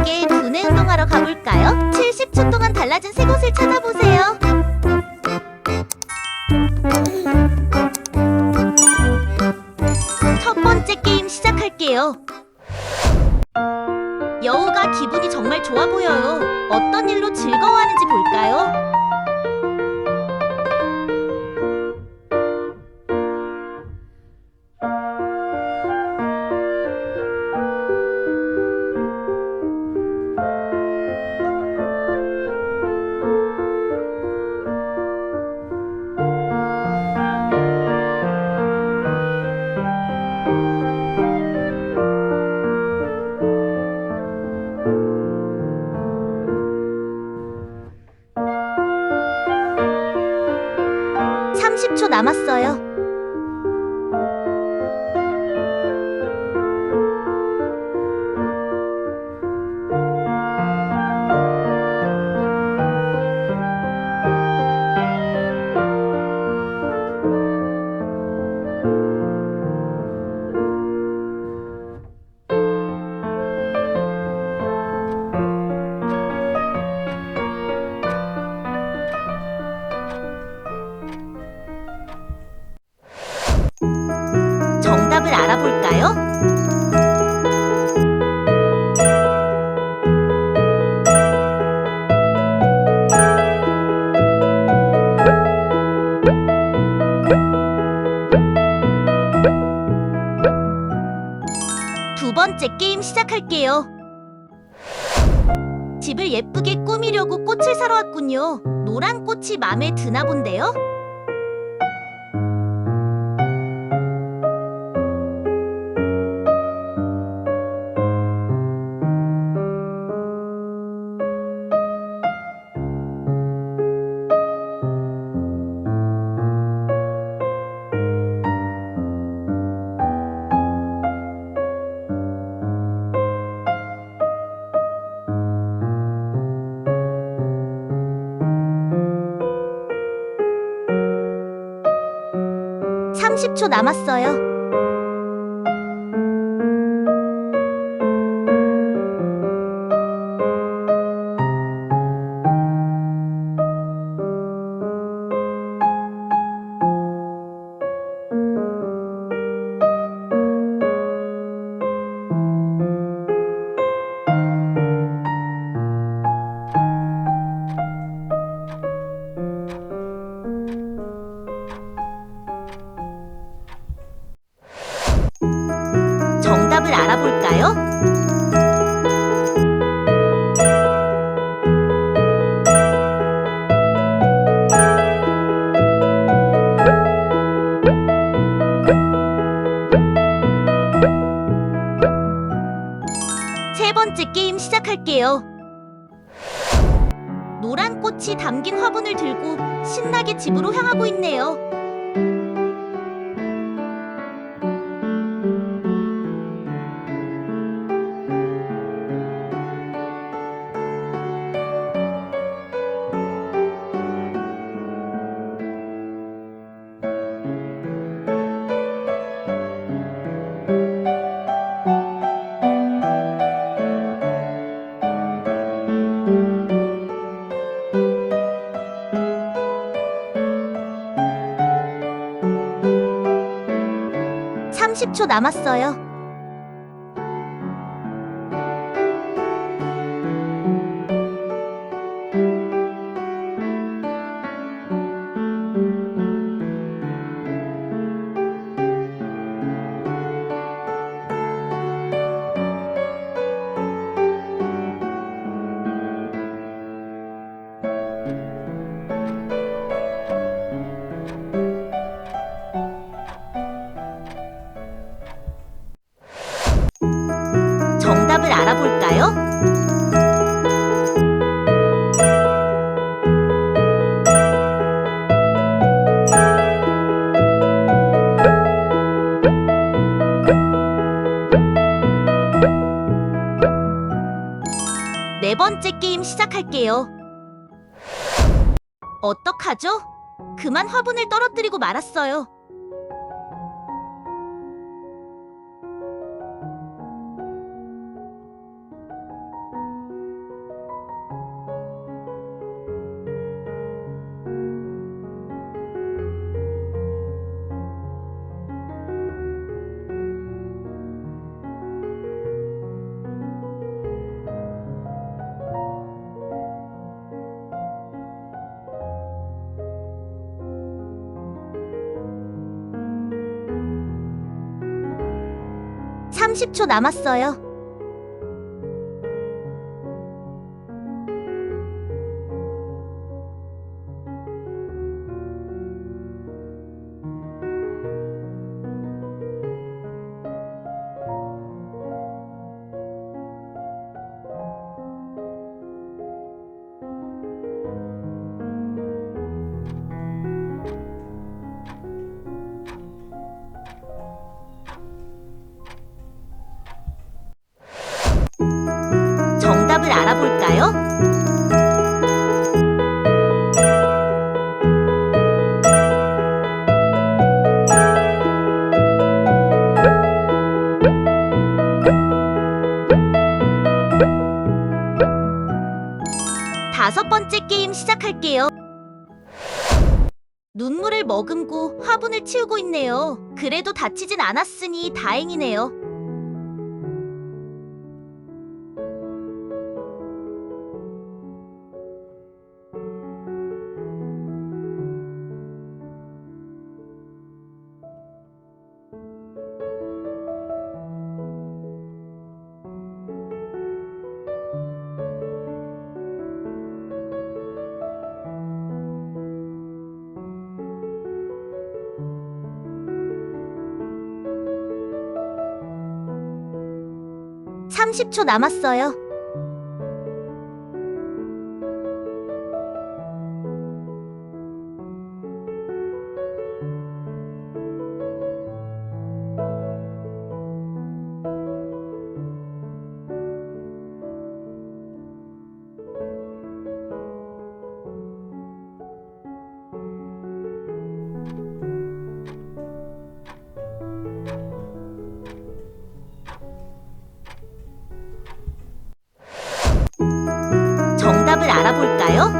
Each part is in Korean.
함께 두뇌 운동하러 가볼까요? 70초 동안 달라진 세 곳을 찾아보세요. 첫 번째 게임 시작할게요. 여우가 기분이 정말 좋아 보여요. 어떤 일로 즐거워하는지 볼까요? 삼십 초 남았어요. 할게요. 집을 예쁘게 꾸미려고 꽃을 사러 왔군요. 노란 꽃이 마음에 드나 본데요? 삼십 초 남았어요. 시작할게요. 노란 꽃이 담긴 화분을 들고 신나게 집으로 향하고 있네요. 삼십 초 남았어요. 번째 게임 시작할게요. 어떡하죠? 그만 화분을 떨어뜨리고 말았어요. 30초 남았어요. 할게요. 눈물을 머금고 화분을 치우고 있네요. 그래도 다치진 않았으니 다행이네요. 삼십 초 남았어요. 볼까요?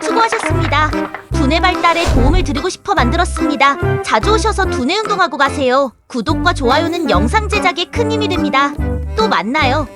수고하셨습니다. 두뇌 발달에 도움을 드리고 싶어 만들었습니다. 자주 오셔서 두뇌 운동하고 가세요. 구독과 좋아요는 영상 제작에 큰 힘이 됩니다. 또 만나요.